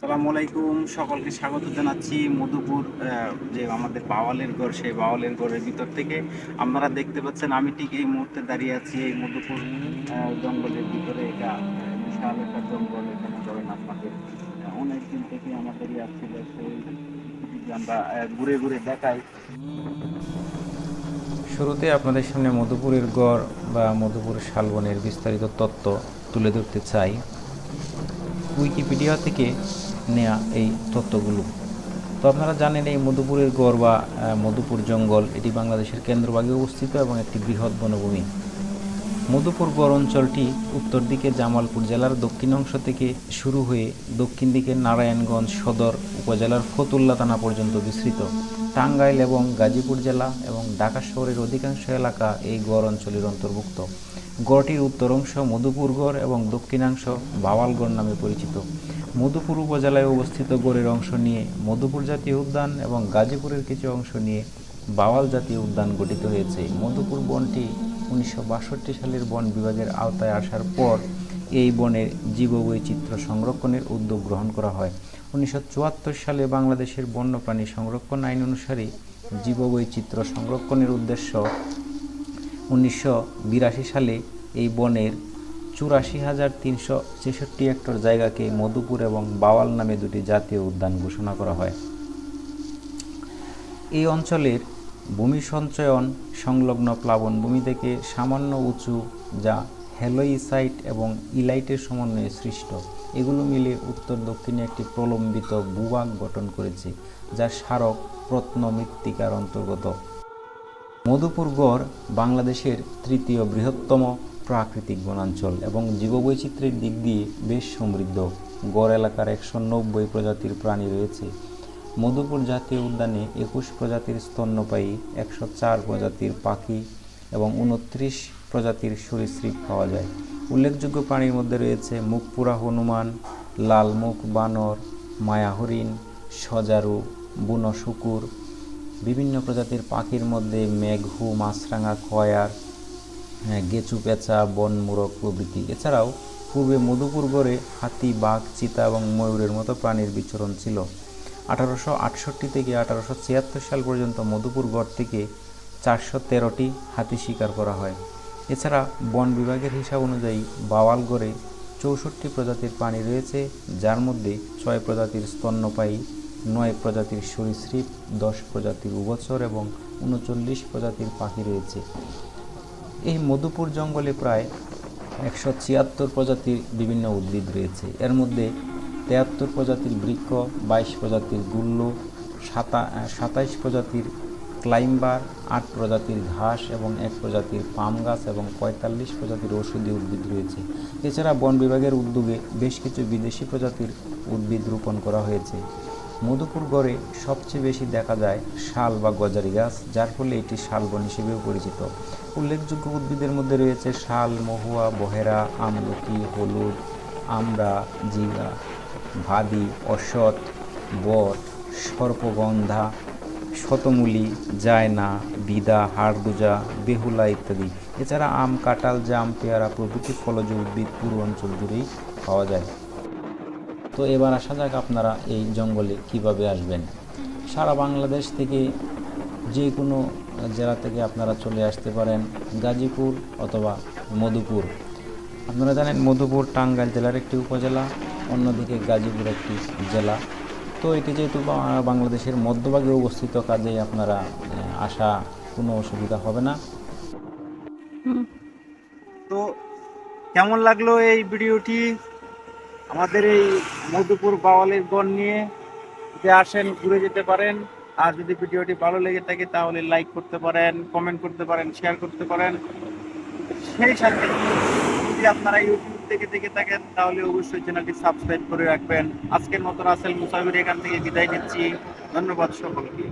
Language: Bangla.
সালামু আলাইকুম। সকলকে স্বাগত জানাচ্ছি মধুপুর যে আমাদের বাওয়ালের গড় সেই বাওয়ালের গড়ের ভিতর থেকে। আপনারা দেখতে পাচ্ছেন আমি ঠিক এই মুহূর্তে দাঁড়িয়ে আছি এই মধুপুর জঙ্গলের ভিতরে। এটা বিশাল একটা জঙ্গল এখানে ধরেন আপনাদের আহ, অনেক দিন থেকে আমাদের ছিল সেই আমরা ঘুরে ঘুরে দেখাই। শুরুতে আপনাদের সামনে মধুপুরের গড় বা মধুপুর শালবনের বিস্তারিত তত্ত্ব তুলে ধরতে চাই। উইকিপিডিয়া থেকে নেয়া এই তত্ত্বগুলো। তো আপনারা জানেন এই মধুপুরের গড় বা মধুপুর জঙ্গল, এটি বাংলাদেশের কেন্দ্রভাগে অবস্থিত এবং একটি বৃহৎ বনভূমি। মধুপুর গড় অঞ্চলটি উত্তর দিকে জামালপুর জেলার দক্ষিণ অংশ থেকে শুরু হয়ে দক্ষিণ দিকে নারায়ণগঞ্জ সদর উপজেলার ফতুল্লা থানা পর্যন্ত বিস্তৃত। টাঙ্গাইল এবং গাজীপুর জেলা এবং ঢাকা শহরের অধিকাংশ এলাকা এই গড় অঞ্চলের অন্তর্ভুক্ত। গড়টির উত্তর অংশ মধুপুর গড় এবং দক্ষিণাংশ বাওয়ালগড় নামে পরিচিত। মধুপুর উপজেলায় অবস্থিত গড়ের অংশ নিয়ে মধুপুর জাতীয় উদ্যান এবং গাজীপুরের কিছু অংশ নিয়ে বাওয়াল জাতীয় উদ্যান গঠিত হয়েছে। মধুপুর বনটি উনিশশো বাষট্টি সালের বন বিভাগের আওতায় আসার পর এই বনের জীববৈচিত্র্য সংরক্ষণের উদ্যোগ গ্রহণ করা হয়। উনিশশো চুয়াত্তর সালে বাংলাদেশের বন্যপ্রাণী সংরক্ষণ আইন অনুসারে জীববৈচিত্র্য সংরক্ষণের উদ্দেশ্য উনিশশো বিরাশি সালে এই বনের চুরাশি হাজার তিনশো ছেষট্টি হেক্টর জায়গাকে মধুপুর এবং বাওয়াল নামে দুটি জাতীয় উদ্যান ঘোষণা করা হয়। এই অঞ্চলের ভূমি সঞ্চয়ন সংলগ্ন প্লাবনভূমি থেকে সামান্য উঁচু, যা হ্যালোইসাইট এবং ইলাইটের সমন্বয়ে সৃষ্ট। এগুলো মিলে উত্তর দক্ষিণে একটি প্রলম্বিত ভূভাগ গঠন করেছে, যা স্মারক প্রত্নমৃত্তিকার অন্তর্গত। মধুপুর গড় বাংলাদেশের তৃতীয় বৃহত্তম প্রাকৃতিক বনাঞ্চল এবং জীববৈচিত্র্যের দিক দিয়ে বেশ সমৃদ্ধ। গড় এলাকার একশো নব্বই প্রজাতির প্রাণী রয়েছে। মধুপুর জাতীয় উদ্যানে একুশ প্রজাতির স্তন্যপায়ী একশো চার প্রজাতির পাখি এবং উনত্রিশ প্রজাতির সরীসৃপ পাওয়া যায়। উল্লেখযোগ্য প্রাণীর মধ্যে রয়েছে মুখপুরা হনুমান লালমুখ বানর মায়া হরিণ সজারু বুনো শুকুর। বিভিন্ন প্রজাতির পাখির মধ্যে মেঘু মাছরাঙা হ্যাঁ, গেচু পেঁচা, বন মুরগ প্রভৃতি। এছাড়াও পূর্বে মধুপুর গড়ে হাতি, বাঘ, চিতা এবং ময়ূরের মতো প্রাণীর বিচরণ ছিল। আঠারোশো আটষট্টি থেকে আঠারোশো ছিয়াত্তর সাল পর্যন্ত মধুপুর গড় থেকে চারশো তেরোটি হাতি শিকার করা হয়। এছাড়া বন বিভাগের হিসাব অনুযায়ী বাওয়াল গড়ে চৌষট্টি প্রজাতির প্রাণী রয়েছে, যার মধ্যে ছয় প্রজাতির স্তন্যপায়ী, নয় প্রজাতির সরীসৃপ, দশ প্রজাতির উভচর এবং উনচল্লিশ প্রজাতির পাখি রয়েছে। এই মধুপুর জঙ্গলে প্রায় একশো ছিয়াত্তর প্রজাতির বিভিন্ন উদ্ভিদ রয়েছে। এর মধ্যে তেয়াত্তর প্রজাতির বৃক্ষ, বাইশ প্রজাতির গুল্ল, সাতা, সাতাইশ প্রজাতির ক্লাইম্বার, আট প্রজাতির ঘাস এবং এক প্রজাতির পাম গাছ এবং পঁয়তাল্লিশ প্রজাতির ঔষধি উদ্ভিদ রয়েছে। এছাড়া বন বিভাগের উদ্যোগে বেশ কিছু বিদেশি প্রজাতির উদ্ভিদ রোপণ করা হয়েছে। মধুপুর গড়ে সবচেয়ে বেশি দেখা যায় শাল বা গজারি গাছ, যার ফলে এটি শালবন হিসেবেও পরিচিত। উল্লেখযোগ্য উদ্ভিদের মধ্যে রয়েছে শাল, মহুয়া, বহেরা, আমলকি, হলুদ, আমড়া জিগা ভাদি অশ্বত বট সর্পগন্ধা, শতমূলি, জায়না, বিদা হাড়দুজা বেহুলা ইত্যাদি। এছাড়া আম, কাঁঠাল, জাম, পেয়ারা প্রভৃতি ফলজ উদ্ভিদ পুরো অঞ্চল জুড়েই পাওয়া যায়। তো এবার আসা যাক আপনারা এই জঙ্গলে কীভাবে আসবেন। সারা বাংলাদেশ থেকে যে কোনো জেলা থেকে আপনারা চলে আসতে পারেন, গাজীপুর অথবা মধুপুর। আপনারা জানেন মধুপুর টাঙ্গাইল জেলার একটি উপজেলা, অন্যদিকে গাজীপুর একটি জেলা। তো এটি যেহেতু বাংলাদেশের মধ্যভাগে অবস্থিত, কাজেই আপনারা আসা কোনো অসুবিধা হবে না। তো কেমন লাগল এই ভিডিওটি? আমাদের এই মধুপুর বাওয়ালের গণ নিয়ে যদি আসেন, ঘুরে যেতে পারেন। আর যদি ভিডিওটি ভালো লেগে থাকে, তাহলে লাইক করতে পারেন কমেন্ট করতে পারেন শেয়ার করতে পারেন। সেই সাথে যদি আপনারা ইউটিউব থেকে দেখে থাকেন, তাহলে অবশ্যই চ্যানেলটি সাবস্ক্রাইব করে রাখবেন। আজকের মতো রাসেল মুসাফির, এখান থেকে বিদায় নিচ্ছি। ধন্যবাদ সকলকে।